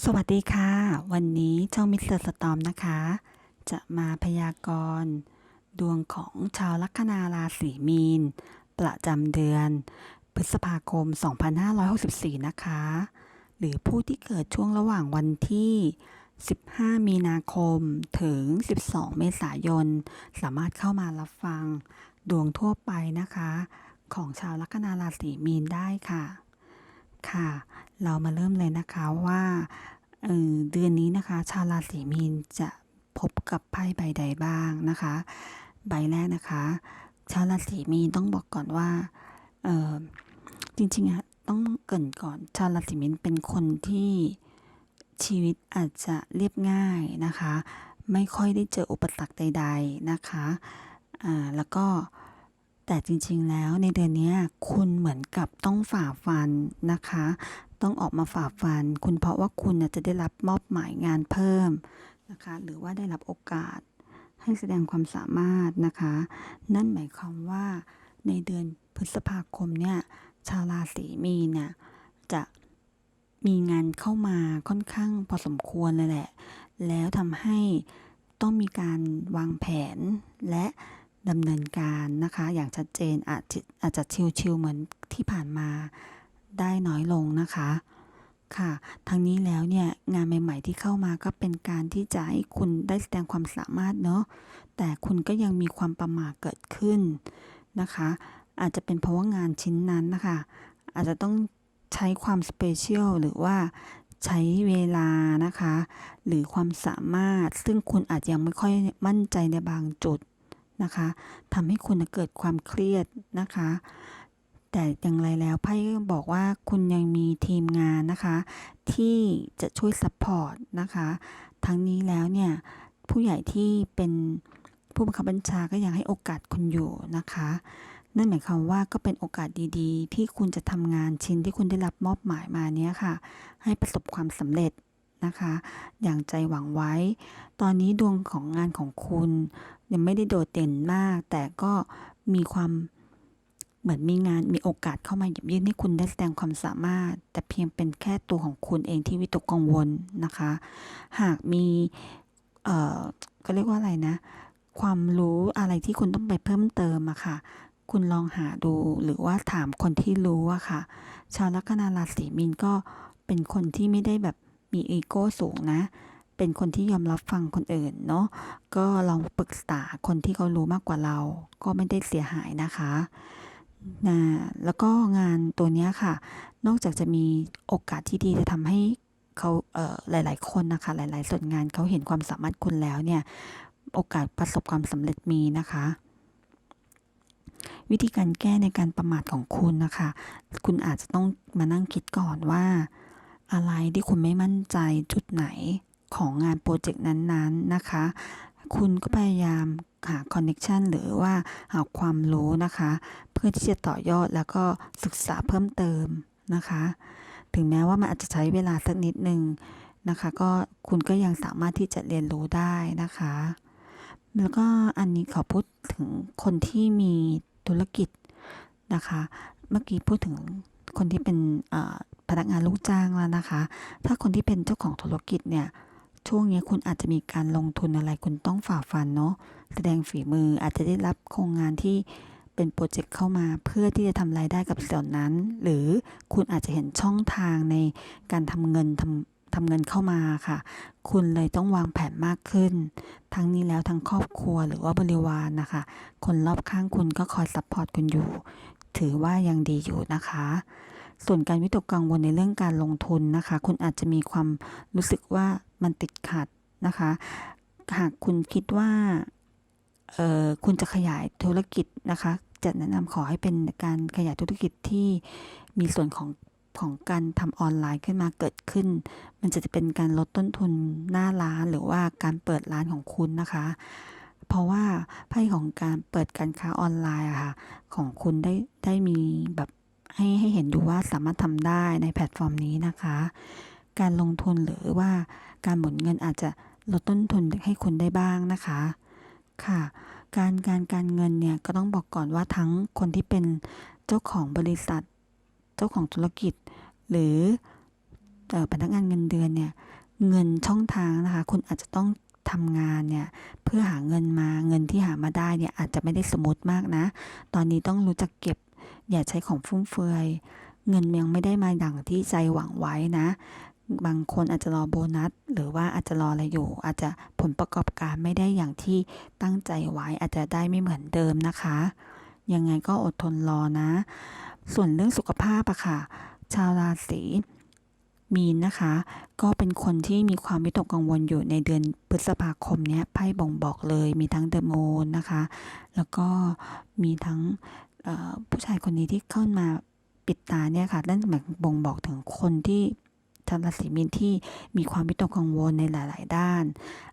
สวัสดีค่ะ วันนี้ช่องมิสเตอร์สตอมนะคะ จะมาพยากรณ์ดวงของชาวลัคนาราศีมีน ประจำเดือน พฤษภาคม 2564 นะคะ หรือผู้ที่เกิดช่วงระหว่างวันที่ 15 มีนาคมถึง 12 เมษายน สามารถเข้ามารับฟังดวงทั่วไปนะคะ ของชาวลัคนาราศีมีนได้ค่ะค่ะ เรามาเริ่มเลยนะคะว่าเออเดือนนี้นะคะ ชาวราศีมีนจะพบกับไพ่ใบใดบ้างนะคะ ใบแรกนะคะ ชาวราศีมีนต้องบอกก่อนว่าออจริงๆอะต้องเกินก่อน ชาวราศีมีนเป็นคนที่ชีวิตอาจจะเรียบง่ายนะคะ ไม่ค่อยได้เจออุปสรรคใด ๆนะคะอ่าแล้วก็แต่จริงๆแล้วในเดือนนี้คุณเหมือนกับต้องฝ่าฟันนะคะ ต้องออกมาฝ่าฟัน คุณเพราะว่าคุณจะได้รับมอบหมายงานเพิ่มนะคะ หรือว่าได้รับโอกาสให้แสดงความสามารถนะคะ นั่นหมายความว่าในเดือนพฤษภาคมเนี่ย ชาวราศีมีนเนี่ยจะมีงานเข้ามาค่อนข้างพอสมควรเลยแหละ แล้วทำให้ต้องมีการวางแผนและดำเนินการนะคะ อย่างชัดเจนอาจจะอาจจะชิวๆเหมือนที่ผ่านมา ได้น้อยลงนะคะค่ะทั้งนี้แล้วเนี่ยงานใหม่ ๆ ที่เข้ามาก็เป็นการที่จะให้คุณได้แสดงความสามารถเนาะแต่คุณก็ยังมีความประมาทเกิดขึ้นนะคะ อาจจะเป็นเพราะว่างานชิ้นนั้นนะคะอาจจะต้องใช้ความสเปเชียลหรือว่าใช้เวลานะคะ หรือความสามารถ ซึ่งคุณอาจยังไม่ค่อยมั่นใจในบางจุดนะคะทำให้คุณเกิดความเครียดนะคะ แต่อย่างไรแล้วไพ่ก็บอกว่าคุณยังมีทีมงานนะคะ ที่จะช่วยซัพพอร์ตนะคะ ทั้งนี้แล้วเนี่ย ผู้ใหญ่ที่เป็นผู้บังคับบัญชาก็ยังให้โอกาสคุณอยู่นะคะ นั่นหมายความว่าก็เป็นโอกาสดีๆ ที่คุณจะทำงานชิ้นที่คุณได้รับมอบหมายมาเนี้ยค่ะ ให้ประสบความสำเร็จนะคะ อย่างใจหวังไว้ ตอนนี้ดวงของงานของคุณยังไม่ได้โดดเด่นมาก แต่ก็มีความ เหมือนมีงานมีโอกาสเข้ามาหยิบยื่นให้คุณได้แสดงความสามารถ แต่เพียงเป็นแค่ตัวของคุณเองที่วิตกกังวลนะคะ หากมี เอ่อก็เรียกว่าอะไรนะ ความรู้อะไรที่คุณต้องไปเพิ่มเติมอะค่ะ คุณลองหาดูหรือว่าถามคนที่รู้อะค่ะ ชาวลัคนาราศีมีนก็เป็นคนที่ไม่ได้แบบมีอีโก้สูงนะเป็นคนที่ยอมรับฟังคนอื่นเนาะก็ลองปรึกษาคนที่เขารู้มากกว่าเรา ก็ไม่ได้เสียหายนะคะ นะแล้วก็งานตัวนี้ค่ะ นอกจากจะมีโอกาสที่ดีจะทำให้เขาเหลาย ๆ คนนะคะ หลาย ๆ ส่วนงานเขาเห็นความสามารถคุณแล้วเนี่ย โอกาสประสบความสำเร็จมีนะคะ วิธีการแก้ในการประมาทของคุณนะคะ คุณอาจจะต้องมานั่งคิดก่อนว่า อะไรที่คุณไม่มั่นใจจุดไหนของงานโปรเจกต์นั้น ๆ นะคะ คุณก็พยายามหาคอนเน็ชันหรือว่าหาความรู้นะคะ เพื่อที่จะต่อยอดแล้วก็ศึกษาเพิ่มเติมนะคะ ถึงแม้ว่ามันอาจจะใช้เวลาสักนิดหนึ่งนะคะ ก็คุณก็ยังสามารถที่จะเรียนรู้ได้นะคะ แล้วก็อันนี้ขอพูดถึงคนที่มีธุรกิจนะคะ เมื่อกี้พูดถึงคนที่เป็นพนักงานลูกจ้างแล้วนะคะ ถ้าคนที่เป็นเจ้าของธุรกิจเนี่ย ช่วงนี้คุณอาจจะมีการลงทุนอะไรคุณต้องฝ่าฟันเนาะแสดงฝีมืออาจจะได้รับโครงงานที่เป็นโปรเจกต์เข้ามาเพื่อที่จะทำรายได้กับส่วนนั้น หรือคุณอาจจะเห็นช่องทางในการทำเงินทำทำเงินเข้ามาค่ะ คุณเลยต้องวางแผนมากขึ้น ทั้งนี้แล้วทั้งครอบครัวหรือว่าบริวารนะคะ คนรอบข้างคุณก็คอยซัพพอร์ตคุณอยู่ ถือว่ายังดีอยู่นะคะ ส่วนการวิตกกังวลในเรื่องการลงทุนนะคะ คุณอาจจะมีความรู้สึกว่ามันติดขัดนะคะ หากคุณคิดว่าคุณจะขยายธุรกิจนะคะ จะแนะนำขอให้เป็นการขยายธุรกิจที่มีส่วนของของการทำออนไลน์ขึ้นมาเกิดขึ้น มันจะเป็นการลดต้นทุนหน้าร้านหรือว่าการเปิดร้านของคุณนะคะ เพราะว่าไพ่ของการเปิดการค้าออนไลน์อะค่ะของคุณได้ได้มีแบบ ให้ให้เห็นอยู่ว่าสามารถทำได้ในแพลตฟอร์มนี้นะคะ การลงทุนหรือว่าการหมุนเงินอาจจะลดต้นทุนให้คุณได้บ้างนะคะ ค่ะ การการการเงินเนี่ยก็ต้องบอกก่อนว่าทั้งคนที่เป็นเจ้าของบริษัท เจ้าของธุรกิจ หรือเอ่อพนักงานเงินเดือนเนี่ยเงินช่องทางนะคะ คุณอาจจะต้องทำงานเนี่ยเพื่อหาเงินมาเงินที่หามาได้เนี่ยอาจจะไม่ได้สมมติมากนะ ตอนนี้ต้องรู้จักเก็บ อย่าใช้ของฟุ่มเฟือย เงินยังไม่ได้มาดังที่ใจหวังไว้นะ บางคนอาจจะรอโบนัส หรือว่าอาจจะรออะไรอยู่ อาจจะผลประกอบการไม่ได้อย่างที่ตั้งใจไว้ อาจจะได้ไม่เหมือนเดิมนะคะ ยังไงก็อดทนรอนะ ส่วนเรื่องสุขภาพอะค่ะ ชาวราศีมีนนะคะ ก็เป็นคนที่มีความวิตกกังวลอยู่ในเดือนพฤษภาคมเนี้ยไพ่บ่งบอกเลย มีทั้งเดอะมูนนะคะ แล้วก็มีทั้ง ผู้ชายคนนี้ที่เข้ามาปิดตาเนี่ยค่ะนั่นหมายบ่งบอกถึงคนที่ชาวราศีมีนที่มีความวิตกกังวลในหลาย ๆ ด้าน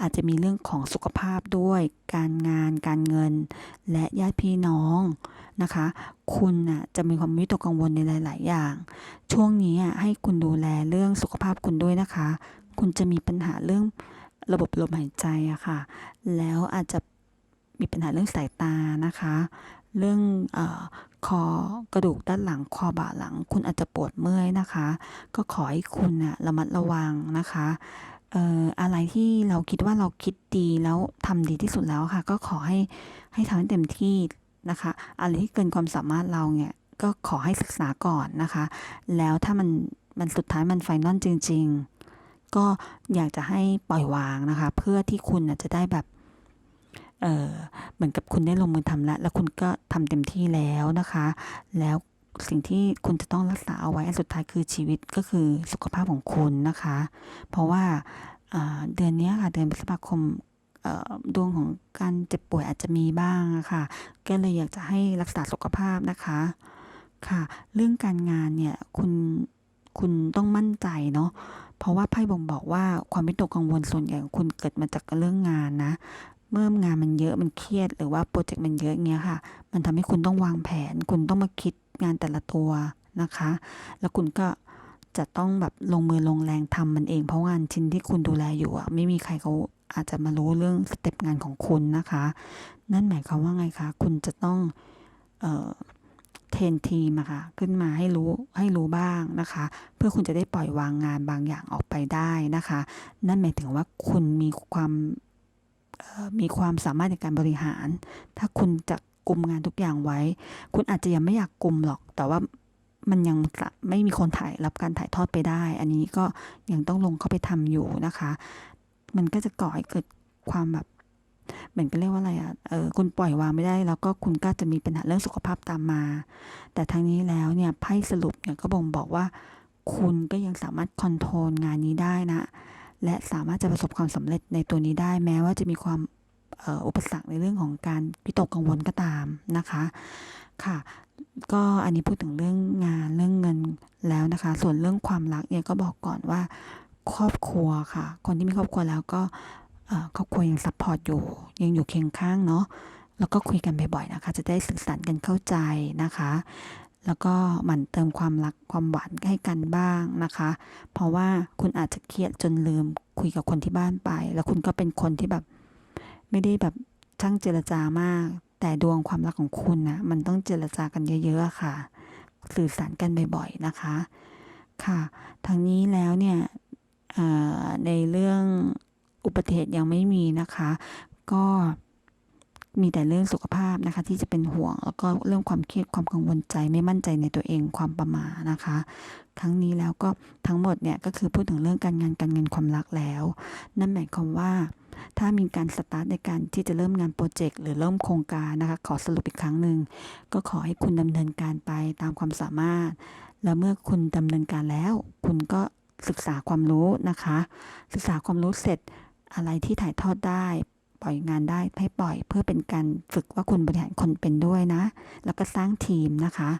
อาจจะมีเรื่องของสุขภาพด้วย การงาน การเงิน และญาติพี่น้องนะคะ คุณน่ะจะมีความวิตกกังวลในหลาย ๆ อย่าง ช่วงนี้ให้คุณดูแลเรื่องสุขภาพคุณด้วยนะคะ คุณจะมีปัญหาเรื่องระบบลมหายใจอะค่ะ แล้วอาจจะมีปัญหาเรื่องสายตานะคะ เรื่องเออคอกระดูกด้านหลังคอบ่าหลัง คุณอาจจะปวดเมื่อยนะคะ ก็ขอให้คุณน่ะระมัดระวังนะคะเอ่ออะไรที่เราคิดว่าเราคิดดีแล้วทำดีที่สุดแล้วค่ะ ก็ขอให้ให้ทำให้เต็มที่นะคะ อะไรที่เกินความสามารถเราเนี่ยก็ขอให้ศึกษาก่อนนะคะ แล้วถ้ามันมันสุดท้ายมันไฟนอลจริง ๆ ก็อยากจะให้ปล่อยวางนะคะ เพื่อที่คุณจะได้แบบ เหมือนกับคุณได้ลงมือทำแล้ว แล้วคุณก็ทำเต็มที่แล้วนะคะ แล้วสิ่งที่คุณจะต้องรักษาเอาไว้อันสุดท้ายคือชีวิตก็คือสุขภาพของคุณนะคะ เพราะว่าเดือนนี้ค่ะเดือนพฤษภาคมดวงของการเจ็บป่วยอาจจะมีบ้างะค่ะ ก็เลยอยากจะให้รักษาสุขภาพนะคะค่ะ เรื่องการงานเนี่ยคุณคุณต้องมั่นใจเนาะเพราะว่าไพ่บ่งบอกว่าความวิตกกังวลส่วนใหญ่ของคุณเกิดมาจากเรื่องงานนะ เมื่องานมันเยอะมันเครียด หรือว่าโปรเจกต์มันเยอะเงี้ยค่ะ มันทำให้คุณต้องวางแผน คุณต้องมาคิดงานแต่ละตัวนะคะ แล้วคุณก็จะต้องแบบลงมือลงแรงทำมันเอง เพราะงานชิ้นที่คุณดูแลอยู่อะไม่มีใครเขาอาจจะมารู้เรื่องสเต็ปงานของคุณนะคะ นั่นหมายความว่าไงคะ คุณจะต้องเอ่อเทรนทีมอะค่ะขึ้นมาให้รู้ให้รู้บ้างนะคะ เพื่อคุณจะได้ปล่อยวางงานบางอย่างออกไปได้นะคะ นั่นหมายถึงว่าคุณมีความ มีความสามารถในการบริหาร ถ้าคุณจะกลุ่มงานทุกอย่างไว้ คุณอาจจะยังไม่อยากกลุ่มหรอก แต่ว่ามันยังไม่มีคนถ่ายรับการถ่ายทอดไปได้ อันนี้ก็ยังต้องลงเข้าไปทำอยู่นะคะ มันก็จะก่อให้เกิดความแบบเหมือนกันเรียกว่าอะไรอะ เออ คุณปล่อยวางไม่ได้ แล้วก็คุณก็จะมีปัญหาเรื่องสุขภาพตามมา แต่ทั้งนี้แล้วเนี่ยไพ่สรุปเนี่ยก็บ่งบอกว่า คุณก็ยังสามารถคอนโทรลงานนี้ได้นะ และสามารถจะประสบความสำเร็จในตัวนี้ได้แม้ว่าจะมีความอุปสรรคในเรื่องของการวิตกกังวลก็ตามนะคะค่ะ ก็อันนี้พูดถึงเรื่องงานเรื่องเงินแล้วนะคะ ส่วนเรื่องความรักเนี่ยก็บอกก่อนว่าครอบครัวค่ะ คนที่มีครอบครัวแล้วก็ครอบครัวยังซัพพอร์ตอยู่ ยังอยู่เคียงข้างเนาะแล้วก็คุยกันบ่อยๆนะคะ จะได้สื่อสารกันเข้าใจนะคะ แล้วก็หมั่นเติมความรักความหวานให้กันบ้างนะคะ เพราะว่าคุณอาจจะเครียดจนลืมคุยกับคนที่บ้านไป แล้วคุณก็เป็นคนที่แบบไม่ได้แบบช่างเจรจามาก แต่ดวงความรักของคุณนะมันต้องเจรจากันเยอะๆค่ะ สื่อสารกันบ่อยๆนะคะค่ะทางนี้แล้วเนี่ยในเรื่องอุบัติเหตุยังไม่มีนะคะ ก็ มีแต่เรื่องสุขภาพนะคะ ที่จะเป็นห่วง แล้วก็เรื่องความเครียดความกังวลใจไม่มั่นใจในตัวเองความประมานะคะ ครั้งนี้แล้วก็ทั้งหมดเนี่ยก็คือพูดถึงเรื่องการงานการเงินความรักแล้ว นั่นหมายความว่าถ้ามีการสตาร์ทในการที่จะเริ่มงานโปรเจกต์หรือเริ่มโครงการนะคะ ขอสรุปอีกครั้งหนึ่งก็ขอให้คุณดำเนินการไปตามความสามารถ แล้วเมื่อคุณดำเนินการแล้ว คุณก็ศึกษาความรู้นะคะ ศึกษาความรู้เสร็จอะไรที่ถ่ายทอดได้ ปล่อยงานได้ให้ปล่อยเพื่อเป็นการฝึกว่าคุณบริหารคนเป็นด้วยนะ แล้วก็สร้างทีมนะคะ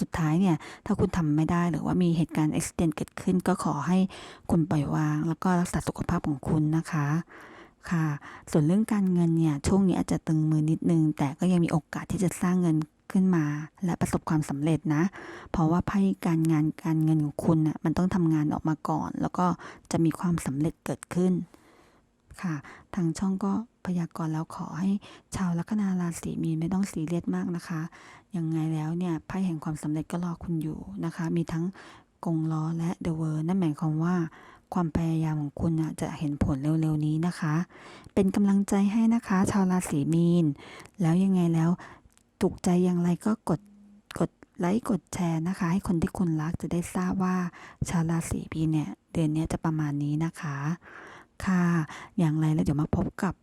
สุดท้ายเนี่ย ถ้าคุณทำไม่ได้หรือว่ามีเหตุการณ์อุบิเหตุเกิดขึ้น ก็ขอให้คุณปล่อยวาง แล้วก็รักษาสุขภาพของคุณนะคะค่ะ ส่วนเรื่องการเงินเนี่ย ช่วงนี้อาจจะตึงมือนิดนึง แต่ก็ยังมีโอกาสที่จะสร้างเงินขึ้นมา และประสบความสำเร็จนะ เพราะว่าไพ่การงานการเงินของคุณน่ะมันต้องทำงานออกมาก่อน แล้วก็จะมีความสำเร็จเกิดขึ้น ค่ะ ทางช่องก็พยากรณ์แล้วขอให้ชาวลัคนาราศีมีนไม่ต้องซีเรียสมากนะคะ ยังไงแล้วเนี่ยไพ่แห่งความสำเร็จก็รอคุณอยู่นะคะ มีทั้งกงล้อและ The World นั่นหมายความว่าความพยายามของคุณจะเห็นผลเร็วๆนี้นะคะ เป็นกำลังใจให้นะคะ ชาวราศีมีน แล้วยังไงแล้วถูกใจอย่างไรก็กดกดไลค์กดแชร์นะคะ ให้คนที่คุณรักจะได้ทราบว่าชาวราศีมีนเนี่ยเดือนนี้จะประมาณนี้นะคะ ค่ะ อย่างไรแล้วเดี๋ยวมาพบกับ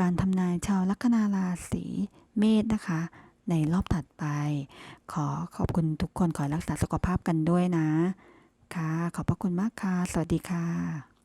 การทำนายชาวลัคนาราศีเมษนะคะ ในรอบถัดไป ขอขอบคุณทุกคนขอรักษาสุขภาพกันด้วยนะ ค่ะ ขอบพระคุณมากค่ะ สวัสดีค่ะ